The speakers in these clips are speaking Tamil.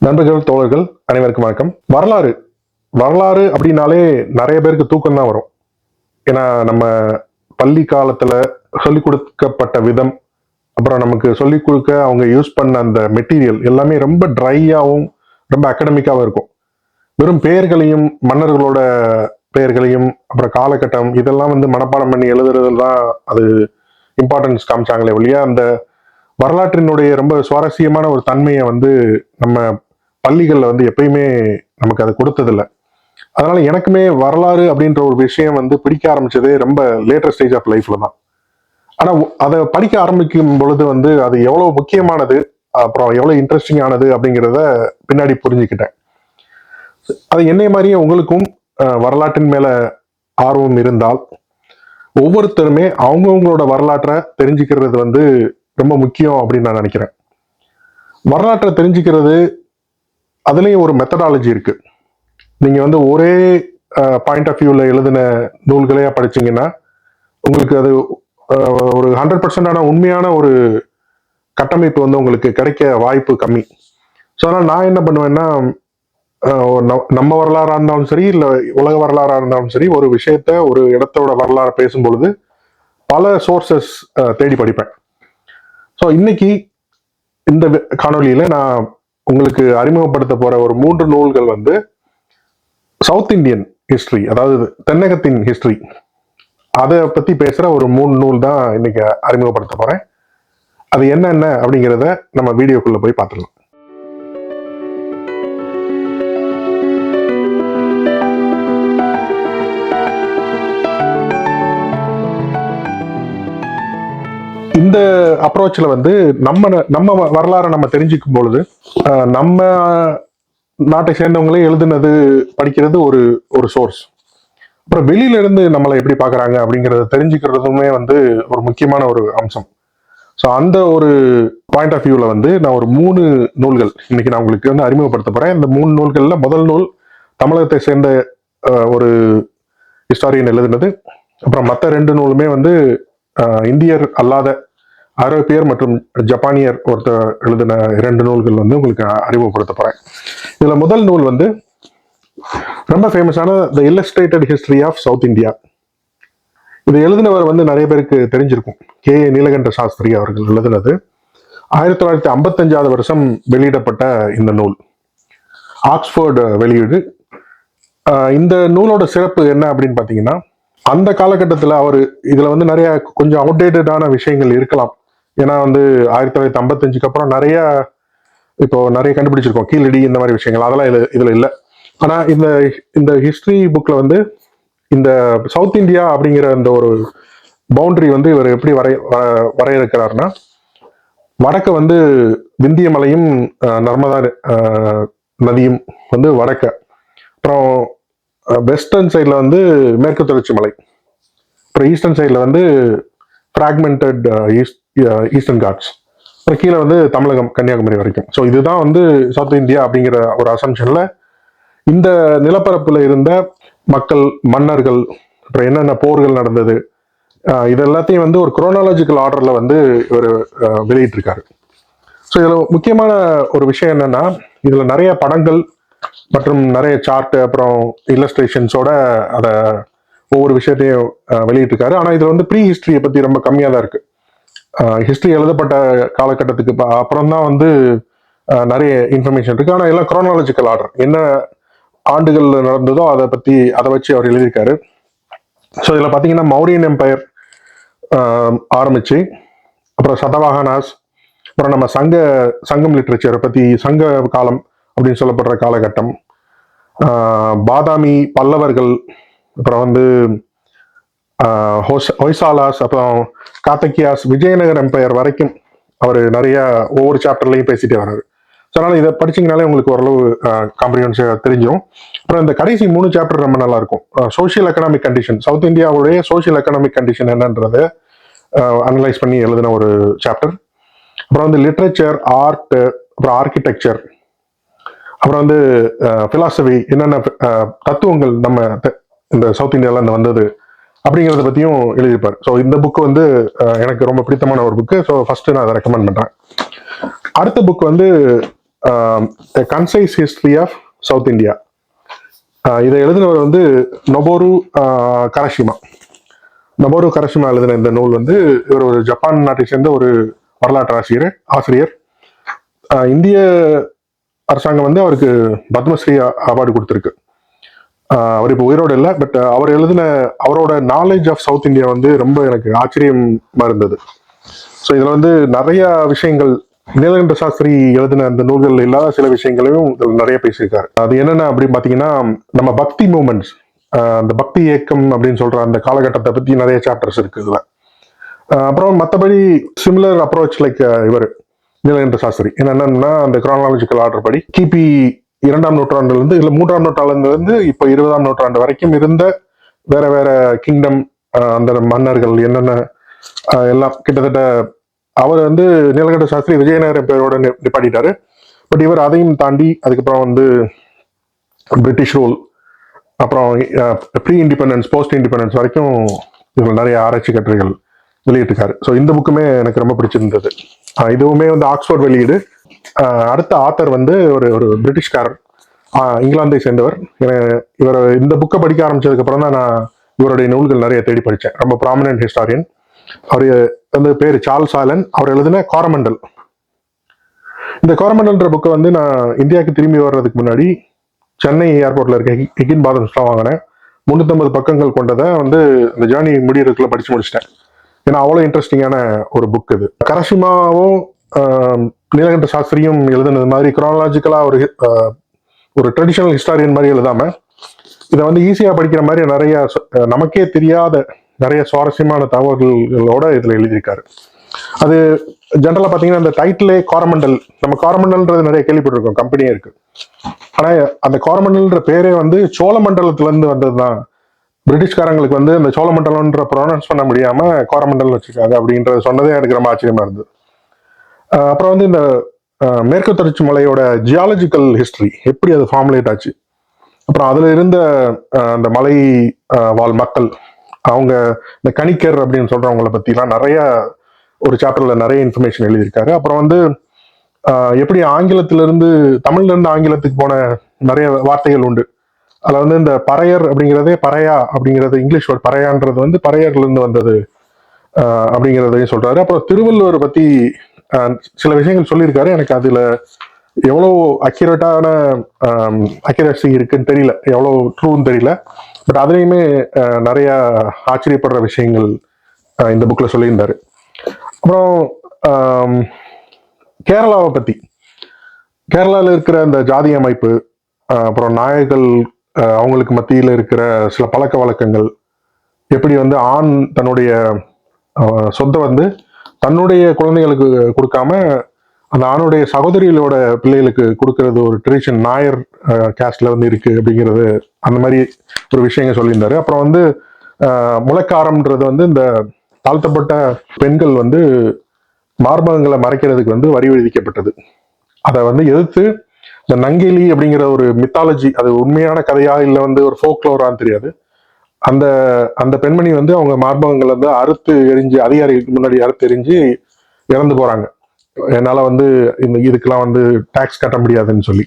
நண்பர்கள் தோழர்கள் அனைவருக்கும் வணக்கம். வரலாறு. வரலாறு அப்படின்னாலே நிறைய பேருக்கு தூக்கம் தான் வரும். ஏன்னா நம்ம பள்ளி காலத்துல சொல்லிக் கொடுக்கப்பட்ட விதம் அப்புறம் நமக்கு சொல்லிக் கொடுக்க அவங்க யூஸ் பண்ண அந்த மெட்டீரியல் எல்லாமே ரொம்ப ட்ரையாகவும் ரொம்ப அகடமிக்காகவும் இருக்கும். வெறும் பெயர்களையும் மன்னர்களோட பெயர்களையும் அப்புறம் காலகட்டம் இதெல்லாம் வந்து மனப்பாடம் பண்ணி எழுதுறதுல தான் அது இம்பார்ட்டன்ஸ் காமிச்சாங்களே ஒழிய அந்த வரலாற்றினுடைய ரொம்ப சுவாரஸ்யமான ஒரு தன்மையை வந்து நம்ம பள்ளிகளில் வந்து எப்பயுமே நமக்கு அது கொடுத்ததில்ல. அதனால எனக்குமே வரலாறு அப்படின்ற ஒரு விஷயம் வந்து பிடிக்க ஆரம்பிச்சதே ரொம்ப லேட்டர் ஸ்டேஜ் ஆஃப் லைஃப்ல தான். ஆனா அதை படிக்க ஆரம்பிக்கும் பொழுது வந்து அது எவ்வளவு முக்கியமானது அப்புறம் எவ்வளவு இன்ட்ரெஸ்டிங் ஆனது அப்படிங்கிறத பின்னாடி புரிஞ்சுக்கிட்டேன். அது என்னைய மாதிரியே உங்களுக்கும் வரலாற்றின் மேல ஆர்வம் இருந்தால் ஒவ்வொருத்தருமே அவங்கவுங்களோட வரலாற்றை தெரிஞ்சுக்கிறது வந்து ரொம்ப முக்கியம் அப்படின்னு நான் நினைக்கிறேன். வரலாற்றை தெரிஞ்சுக்கிறது அதுலேயும் ஒரு மெத்தடாலஜி இருக்குது நீங்கள் வந்து ஒரே பாயிண்ட் ஆஃப் வியூவில் எழுதின நூல்களையாக படிச்சிங்கன்னா உங்களுக்கு அது ஒரு ஹண்ட்ரட் பர்சன்டான உண்மையான ஒரு கட்டமைப்பு வந்து உங்களுக்கு கிடைக்க வாய்ப்பு கம்மி. ஸோ அதனால் நான் என்ன பண்ணுவேன்னா நம்ம வரலாறாக இருந்தாலும் சரி இல்லை உலக வரலாறாக இருந்தாலும் சரி ஒரு விஷயத்த ஒரு இடத்தோட வரலாறு பேசும் பொழுது பல சோர்சஸ் தேடி படிப்பேன். ஸோ இன்னைக்கு இந்த காணொலியில் நான் உங்களுக்கு அறிமுகப்படுத்த போற ஒரு மூன்று நூல்கள் வந்து சவுத் இந்தியன் ஹிஸ்டரி அதாவது தென்னகத்தின் ஹிஸ்டரி அதை பத்தி பேசுற ஒரு மூணு நூல் தான் இன்னைக்கு அறிமுகப்படுத்த போறேன். அது என்னென்ன அப்படிங்கிறத நம்ம வீடியோக்குள்ள போய் பார்த்துடலாம். இந்த அப்ரோச்சில் வந்து நம்ம நம்ம வரலாறை நம்ம தெரிஞ்சுக்கும் பொழுது நம்ம நாட்டை சேர்ந்தவங்களே எழுதுனது படிக்கிறது ஒரு ஒரு சோர்ஸ் அப்புறம் வெளியில இருந்து நம்மளை எப்படி பார்க்குறாங்க அப்படிங்கிறத தெரிஞ்சுக்கிறதுமே வந்து ஒரு முக்கியமான ஒரு அம்சம். ஸோ அந்த ஒரு பாயிண்ட் ஆஃப் வியூவில் வந்து நான் ஒரு மூணு நூல்கள் இன்னைக்கு நான் உங்களுக்கு வந்து அறிமுகப்படுத்த போகிறேன் இந்த மூணு நூல்களில் முதல் நூல் தமிழகத்தை சேர்ந்த ஒரு ஹிஸ்டாரியன் எழுதுனது. அப்புறம் மற்ற ரெண்டு நூலுமே வந்து இந்தியர் அல்லாத ஐரோப்பியர் மற்றும் ஜப்பானியர் ஒருத்தர் எழுதின இரண்டு நூல்கள் வந்து உங்களுக்கு அறிமுகப்படுத்த இதில் முதல் நூல் வந்து ரொம்ப ஃபேமஸான the illustrated history of South India இது எழுதினவர் வந்து நிறைய பேருக்கு தெரிஞ்சிருக்கும். கே. ஏ. நீலகண்ட சாஸ்திரி அவர்கள் எழுதினது. ஆயிரத்தி தொள்ளாயிரத்தி ஐம்பத்தஞ்சாவது வருஷம் வெளியிடப்பட்ட இந்த நூல். ஆக்ஸ்போர்டு வெளியீடு. இந்த நூலோட சிறப்பு என்ன அப்படின்னு பார்த்தீங்கன்னா அந்த காலகட்டத்தில் அவர் இதில் வந்து நிறைய கொஞ்சம் அவுடேட்டடான விஷயங்கள் இருக்கலாம். ஏன்னா வந்து ஆயிரத்தி தொள்ளாயிரத்தி ஐம்பத்தஞ்சுக்கு அப்புறம் நிறைய இப்போ நிறைய கண்டுபிடிச்சிருக்கோம். கீழடி இந்த மாதிரி விஷயங்கள். அதெல்லாம் இது இதுல இல்லை. ஆனா இந்த இந்த ஹிஸ்டரி புக்ல வந்து இந்த சவுத் இந்தியா அப்படிங்கிற அந்த ஒரு பவுண்டரி வந்து இவர் எப்படி வரைய வ- வரையறுக்கிறாருன்னா வடக்க வந்து விந்திய மலையும் நர்மதா நதியும் வந்து வடக்க. அப்புறம் வெஸ்டர்ன் சைடில் வந்து மேற்கு தொடர்ச்சி மலை. அப்புறம் ஈஸ்டர்ன் சைடில் வந்து ஃப்ராக்மெண்டட் ஈஸ்ட் ஈஸ்டர்ன் காட்ஸ் அப்புறம் கீழே வந்து தமிழகம் கன்னியாகுமரி வரைக்கும். ஸோ இதுதான் வந்து சவுத் இந்தியா அப்படிங்கிற ஒரு அசம்ஷனில் இந்த நிலப்பரப்பில் இருந்த மக்கள் மன்னர்கள் அப்புறம் என்னென்ன போர்கள் நடந்தது இது எல்லாத்தையும் வந்து ஒரு குரோனாலஜிக்கல் ஆர்டரில் வந்து இவர் வெளியிட்டிருக்காரு. ஸோ இதில் முக்கியமான ஒரு விஷயம் என்னன்னா இதில் நிறைய படங்கள் மற்றும் நிறைய சார்ட்டு அப்புறம் இல்லஸ்ட்ரேஷன்ஸோட அதை ஒவ்வொரு விஷயத்தையும் வெளியிட்டிருக்காரு. ஆனால் இதில் வந்து ப்ரீ ஹிஸ்ட்ரியை பற்றி ரொம்ப கம்மியாக தான் இருக்குது ஹிஸ்ட்ரி எழுதப்பட்ட காலகட்டத்துக்கு ப- அப்புறம் தான் வந்து நிறைய இன்ஃபர்மேஷன் இருக்கு. ஆனால் எல்லாம் குரோனாலஜிக்கல் ஆர்டர் என்ன ஆண்டுகளில் நடந்ததோ அதை பற்றி அதை வச்சு அவர் எழுதியிருக்காரு. ஸோ இதில் பார்த்தீங்கன்னா மௌரியன் எம்பையர் ஆரம்பிச்சு அப்புறம் சதவாகனாஸ் அப்புறம் நம்ம சங்க சங்கம் லிட்ரேச்சரை பற்றி சங்க காலம் அப்படின்னு சொல்லப்படுற காலகட்டம் பாதாமி பல்லவர்கள் அப்புறம் வந்து ஹொஸ்- ஹொய்சாலாஸ் அப்புறம் காத்தக்கியாஸ் விஜயநகர் எம்பையர் வரைக்கும் அவர் நிறைய ஒவ்வொரு சாப்டர்லையும் பேசிட்டே வர்றாரு. ஸோ அதனால் இதை படிச்சிங்கனாலே உங்களுக்கு ஓரளவு காம்ப்ரிஹென்சிவாக தெரிஞ்சும் அப்புறம் இந்த கடைசி மூணு சாப்டர் ரொம்ப நல்லா இருக்கும் சோஷியல் எக்கனாமிக் கண்டிஷன் சவுத் இந்தியாவுடைய சோஷியல் எக்கனாமிக் கண்டிஷன் என்னன்றது அனலைஸ் பண்ணி எழுதின ஒரு சாப்டர் அப்புறம் வந்து லிட்ரேச்சர் ஆர்ட் அப்புறம் ஆர்கிடெக்சர் அப்புறம் வந்து ஃபிலாசபி என்னென்ன தத்துவங்கள் நம்ம இந்த சவுத் இந்தியாவில் வந்தது அப்படிங்கிறத பற்றியும் எழுதியிருப்பார். ஸோ இந்த புக் வந்து எனக்கு ரொம்ப பிடித்தமான ஒரு புக்கு ஸோ ஃபஸ்ட்டு நான் அதை ரெக்கமெண்ட் பண்ணுறேன் அடுத்த புக் வந்து concise history of South India இதை எழுதினவர் வந்து நொபோரு கரஷிமா. நொபோரு கரஷிமா எழுதின இந்த நூல் வந்து இவர் ஒரு ஜப்பான் நாட்டை சேர்ந்த ஒரு வரலாற்று ஆசிரியர் ஆசிரியர். இந்திய அரசாங்கம் வந்து அவருக்கு பத்மஸ்ரீ அவார்டு கொடுத்துருக்கு. அவர் இப்போ உயிரோடு இல்லை பட் அவர் எழுதின அவரோட நாலேஜ் ஆஃப் சவுத் இந்தியா வந்து ரொம்ப எனக்கு ஆச்சரியமா இருந்தது. ஸோ இதில் வந்து நிறைய விஷயங்கள் நீலகண்ட சாஸ்திரி எழுதின அந்த நூல்கள் இல்லாத சில விஷயங்களையும் இதில் நிறைய பேசியிருக்காரு. அது என்னென்ன அப்படின்னு பார்த்தீங்கன்னா நம்ம பக்தி மூமெண்ட்ஸ் அந்த பக்தி இயக்கம் அப்படின்னு சொல்கிற அந்த காலகட்டத்தை பற்றி நிறைய சாப்டர்ஸ் இருக்கு இதில். அப்புறம் மற்றபடி சிமிலர் அப்ரோச் லைக் இவர் நீலகண்ட சாஸ்திரி. என்னென்னா அந்த குரானாலஜிக்கல் ஆர்டர் படி கிபி இரண்டாம் நூற்றாண்டுலேருந்து இல்லை மூன்றாம் நூற்றாண்டுலேருந்து இப்போ இருபதாம் நூற்றாண்டு வரைக்கும் இருந்த வேற வேற கிங்டம் அந்த மன்னர்கள் என்னென்ன எல்லாம் கிட்டத்தட்ட அவர் வந்து நீலகண்ட சாஸ்திரி விஜயநகர பேரோட நி- நிப்பாட்டிட்டாரு. பட் இவர் அதையும் தாண்டி அதுக்கப்புறம் வந்து பிரிட்டிஷ் ரூல் அப்புறம் ப்ரீ இண்டிபெண்டன்ஸ் போஸ்ட் இண்டிபெண்டன்ஸ் வரைக்கும் இவர் நிறைய ஆராய்ச்சி கட்டுரைகள் வெளியிட்டிருக்காரு. ஸோ இந்த புக்குமே எனக்கு ரொம்ப பிடிச்சிருந்தது. இதுவுமே வந்து ஆக்ஸ்போர்ட் வெளியீடு. அடுத்த ஆத்தர் வந்து ஒரு ஒரு பிரிட்டிஷ்காரர். ஆஹ் இங்கிலாந்தை சேர்ந்தவர். இவர் இந்த புக்கை படிக்க ஆரம்பிச்சதுக்கு அப்புறம் தான் நான் இவருடைய நூல்கள் நிறைய தேடி படித்தேன். ரொம்ப ப்ராமினன்ட் ஹிஸ்டாரியன் அவர் வந்து பேர் சார்ல்ஸ் ஆலன். அவர் எழுதின கோரமண்டல் இந்த கோரமண்டல்ன்ற புக்கை வந்து நான் இந்தியாவுக்கு திரும்பி வர்றதுக்கு முன்னாடி சென்னை ஏர்போர்ட்ல இருக்க ஹிகின் பாதம் பாதம்ஸ்லாம் வாங்கினேன். முந்நூற்றம்பது பக்கங்கள் கொண்டதை வந்து இந்த ஜேர்னி முடியறதுக்குள்ள படிச்சு முடிச்சிட்டேன். ஏன்னா அவ்வளோ இன்ட்ரெஸ்டிங்கான ஒரு புக் இது. கரசிமாவும் ஆஹ், நீலகண்ட சாஸ்திரியும் எழுதுனது மாதிரி குரானலாஜிக்கலா ஒரு ஒரு ட்ரெடிஷனல் ஹிஸ்டாரியன் மாதிரி எழுதாம இதை வந்து ஈஸியாக படிக்கிற மாதிரி நிறைய நமக்கே தெரியாத நிறைய சுவாரஸ்யமான தகவல்களோட இதில் எழுதியிருக்காரு. அது ஜென்ரலாக பார்த்தீங்கன்னா அந்த டைட்டிலே காரமண்டல் நம்ம காரமண்டல்ன்றது நிறைய கேள்விப்பட்டிருக்கோம் கம்பெனியே இருக்கு. ஆனால் அந்த காரமண்டல்ன்ற பேரே வந்து சோழமண்டலத்துலேருந்து வந்தது தான் பிரிட்டிஷ்காரங்களுக்கு வந்து அந்த சோழமண்டலம்ன்ற ப்ரொனவுன்ஸ் பண்ண முடியாமல் காரமண்டல் வச்சுருக்காங்க அப்படின்றது சொன்னதே எனக்கு ரொம்ப ஆச்சரியமா இருந்தது. அப்புறம் வந்து இந்த மேற்கு தொடர்ச்சி மலையோட ஜியாலஜிக்கல் ஹிஸ்ட்ரி எப்படி அது ஃபார்முலேட் ஆச்சு? அப்புறம் அதில் இருந்த அந்த மலை வாழ் மக்கள் அவங்க இந்த கணிக்கர் அப்படின்னு சொல்கிறவங்கள பற்றிலாம் நிறைய ஒரு சாப்டரில் நிறைய இன்ஃபர்மேஷன் எழுதியிருக்காரு. அப்புறம் வந்து எப்படி ஆங்கிலத்திலிருந்து தமிழ்லேருந்து ஆங்கிலத்துக்கு போன நிறைய வார்த்தைகள் உண்டு. அதில் வந்து இந்த பறையர் அப்படிங்கிறதே பறையா அப்படிங்கிறது இங்கிலீஷ் வேர்ட் பறையான்றது வந்து பறையர்லேருந்து வந்தது அப்படிங்கிறதையும் சொல்கிறாரு அப்புறம் திருவள்ளுவர் பற்றி சில விஷயங்கள் சொல்லியிருக்காரு. எனக்கு அதில் எவ்வளோ அக்யூரேட்டான அக்யூரேசி இருக்குன்னு தெரியல. எவ்வளோ ட்ரூன்னு தெரியல. பட் அதுலேயுமே நிறையா ஆச்சரியப்படுற விஷயங்கள் இந்த புக்கில் சொல்லியிருந்தார். அப்புறம் கேரளாவை பற்றி கேரளாவில் இருக்கிற அந்த ஜாதி அமைப்பு அப்புறம் நாயர்கள் அவங்களுக்கு மத்தியில் இருக்கிற சில பழக்க வழக்கங்கள் எப்படி வந்து ஆண் தன்னுடைய சொத்தை வந்து தன்னுடைய குழந்தைகளுக்கு கொடுக்காம அந்த ஆணுடைய சகோதரிகளோட பிள்ளைகளுக்கு கொடுக்கறது ஒரு ட்ரெடிஷன் நாயர் கேஸ்ட்ல வந்து இருக்கு அப்படிங்கிறது அந்த மாதிரி ஒரு விஷயங்கள் சொல்லியிருந்தாரு. அப்புறம் வந்து முளைக்காரம்ன்றது வந்து இந்த தாழ்த்தப்பட்ட பெண்கள் வந்து மார்பகங்களை மறைக்கிறதுக்கு வந்து வரி விதிக்கப்பட்டது. அதை வந்து எதிர்த்து இந்த நங்கேலி அப்படிங்கிற ஒரு மித்தாலஜி அது உண்மையான கதையா இல்லை வந்து ஒரு ஃபோக்லோரான்னு தெரியாது. அந்த அந்த பெண்மணி வந்து அவங்க மார்பகங்களை வந்து அறுத்து எரிஞ்சு அதிகாரிகளுக்கு முன்னாடி அறுத்து எரிஞ்சு இறந்து போறாங்க. என்னால வந்து இந்த இதுக்கெல்லாம் வந்து டாக்ஸ் கட்ட முடியாதுன்னு சொல்லி.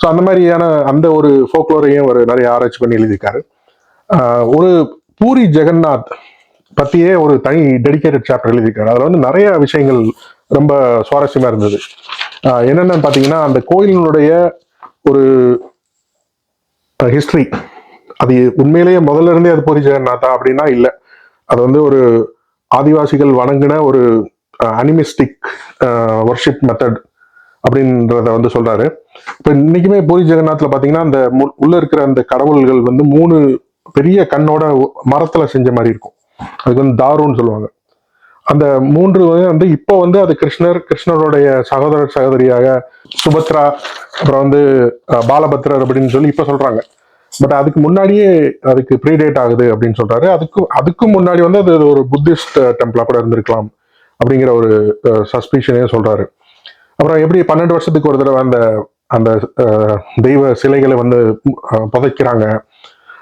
ஸோ அந்த மாதிரியான அந்த ஒரு ஃபோக்லோரையும் ஒரு நிறைய ஆராய்ச்சி பண்ணி எழுதியிருக்காரு. ஒரு பூரி ஜெகநாத் பத்தியே ஒரு தனி டெடிகேட்டட் சாப்டர் எழுதியிருக்காரு. அதில் வந்து நிறைய விஷயங்கள் ரொம்ப சுவாரஸ்யமாக இருந்தது. என்னென்னு பார்த்தீங்கன்னா அந்த கோயிலினுடைய ஒரு ஹிஸ்ட்ரி அது உண்மையிலேயே முதல்ல இருந்தே அது பூரி ஜெகநாதா அப்படின்னா இல்லை. அது வந்து ஒரு ஆதிவாசிகள் வணங்கின ஒரு அனிமிஸ்டிக் ஒர்ஷிப் மெத்தட் அப்படின்றத வந்து சொல்றாரு. இப்போ இன்னைக்குமே பூரி ஜெகநாத்ல பாத்தீங்கன்னா அந்த உள்ள இருக்கிற அந்த கடவுள்கள் வந்து மூணு பெரிய கண்ணோட மரத்துல செஞ்ச மாதிரி இருக்கும். அதுக்கு வந்து தாருன்னு சொல்லுவாங்க. அந்த மூன்று வந்து இப்போ வந்து அது கிருஷ்ணர் கிருஷ்ணருடைய சகோதரர் சகோதரியாக சுபத்ரா அப்புறம் வந்து பாலபத்ரர் அப்படின்னு சொல்லி இப்போ சொல்றாங்க. பட் அதுக்கு முன்னாடியே அதுக்கு ப்ரீடேட் ஆகுது அப்படின்னு சொல்றாரு. அதுக்கு அதுக்கும் முன்னாடி வந்து அது ஒரு புத்திஸ்ட் டெம்பிளா uh, கூட இருந்திருக்கலாம் அப்படிங்கிற ஒரு uh, சஸ்பிஷனே சொல்றாரு. அப்புறம் எப்படி பன்னெண்டு வருஷத்துக்கு ஒரு தடவை அந்த அந்த uh, தெய்வ சிலைகளை வந்து புதைக்கிறாங்க.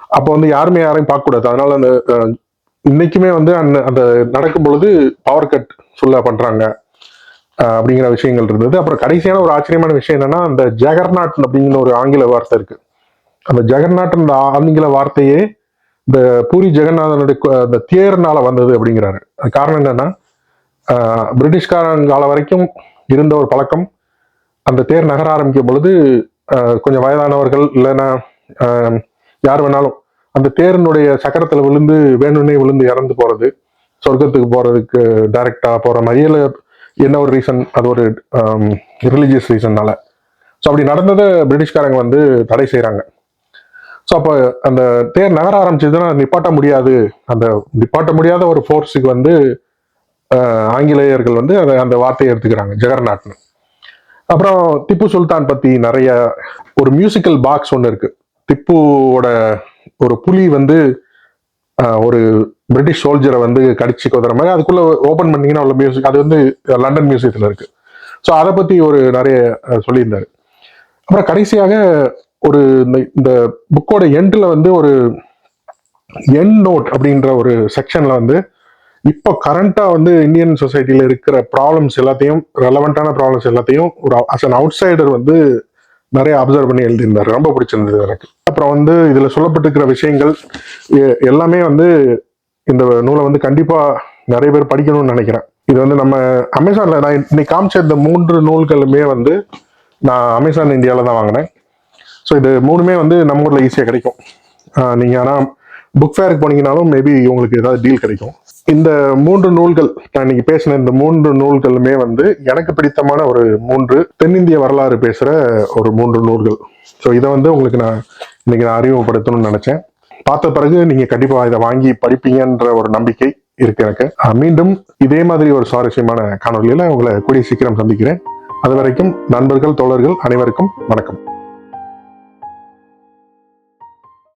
அப்போ வந்து யாருமே யாரையும் பார்க்கக்கூடாது. அதனால அந்த இன்னைக்குமே வந்து அந்த அந்த நடக்கும் பொழுது பவர் கட் சொல்ல பண்றாங்க. அப்படிங்கிற விஷயங்கள் இருந்தது. அப்புறம் கடைசியான ஒரு ஆச்சரியமான விஷயம் என்னன்னா அந்த ஜெகர்நாட் அப்படிங்கிற ஒரு ஆங்கில வார்த்தை இருக்கு. அந்த ஜெகர்நாட் ஆங்கில வார்த்தையே இந்த பூரி ஜெகநாதனுடைய அந்த தேர்னால வந்தது அப்படிங்கிறாரு. அது காரணம் என்னன்னா பிரிட்டிஷ்காரன் காலம் வரைக்கும் இருந்த ஒரு பழக்கம். அந்த தேர் நகர ஆரம்பிக்கும் பொழுது கொஞ்சம் வயதானவர்கள் இல்லைன்னா யார் வேணாலும் அந்த தேரினுடைய சக்கரத்தில் விழுந்து வேணும்னே விழுந்து இறந்து போறது சொர்க்கத்துக்கு போறதுக்கு டைரக்டா போற மாதிரி. என்ன ஒரு ரீசன் அது ஒரு ரிலீஜியஸ் ரீசன்னால ஸோ அப்படி நடந்ததை பிரிட்டிஷ்காரங்க வந்து தடை செய்கிறாங்க ஸோ அப்போ அந்த தேர் நகர ஆரம்பிச்சதுன்னா நிப்பாட்ட முடியாது. அந்த நிப்பாட்ட முடியாத ஒரு ஃபோர்ஸுக்கு வந்து ஆங்கிலேயர்கள் வந்து அதை அந்த வார்த்தையை எடுத்துக்கிறாங்க ஜெகர்நாட்னு அப்புறம் திப்பு சுல்தான் பற்றி நிறைய ஒரு மியூசிக்கல் பாக்ஸ் ஒன்று இருக்குது திப்புவோட ஒரு புலி வந்து ஒரு பிரிட்டிஷ் சோல்ஜரை வந்து கடிச்சு கொதுற மாதிரி அதுக்குள்ளே ஓப்பன் பண்ணீங்கன்னா உள்ள மியூசிக் அது வந்து லண்டன் மியூசியத்தில் இருக்குது ஸோ அதை பற்றி ஒரு நிறைய சொல்லியிருந்தார். அப்புறம் கடைசியாக ஒரு இந்த- இந்த புக்கோட எண்ட்ல வந்து ஒரு என் நோட் அப்படின்ற ஒரு செக்ஷன்ல வந்து இப்போ கரண்டா வந்து இந்தியன் சொசைட்டியில் இருக்கிற ப்ராப்ளம்ஸ் எல்லாத்தையும் ரெலவெண்டான ப்ராப்ளம்ஸ் எல்லாத்தையும் ஒரு அஸ் அன் அவுட் சைடர் வந்து நிறைய அப்சர்வ் பண்ணி எழுதியிருந்தாரு. ரொம்ப பிடிச்சிருந்தது எனக்கு. அப்புறம் வந்து இதுல சொல்லப்பட்டிருக்கிற விஷயங்கள் எ- எல்லாமே வந்து இந்த நூலை வந்து கண்டிப்பா நிறைய பேர் படிக்கணும்னு நினைக்கிறேன். இது வந்து நம்ம அமேசான்ல நான் இன்னைக்கு காமிச்ச இந்த மூன்று நூல்களுமே வந்து நான் அமேசான் இந்தியாவில் தான் வாங்கினேன். ஸோ இது மூணுமே வந்து நம்ம ஊரில் ஈஸியாக கிடைக்கும். ஆஹ் நீங்க ஆனால் புக் ஃபேருக்கு போனீங்கனாலும் மேபி உங்களுக்கு ஏதாவது டீல் கிடைக்கும். இந்த மூன்று நூல்கள் நான் இன்னைக்கு பேசின இந்த மூன்று நூல்களுமே வந்து எனக்கு பிடித்தமான ஒரு மூன்று தென்னிந்திய வரலாறு பேசுகிற ஒரு மூன்று நூல்கள். ஸோ இதை வந்து உங்களுக்கு நான் இன்னைக்கு நான் அறிமுகப்படுத்தணும்னு நினச்சேன். பார்த்த பிறகு நீங்கள் கண்டிப்பாக இதை வாங்கி படிப்பீங்கன்ற ஒரு நம்பிக்கை இருக்கு எனக்கு. மீண்டும் இதே மாதிரி ஒரு சுவாரஸ்யமான காணொலியில் உங்களை கூடிய சீக்கிரம் சந்திக்கிறேன். அது வரைக்கும் நண்பர்கள் தோழர்கள் அனைவருக்கும் வணக்கம்.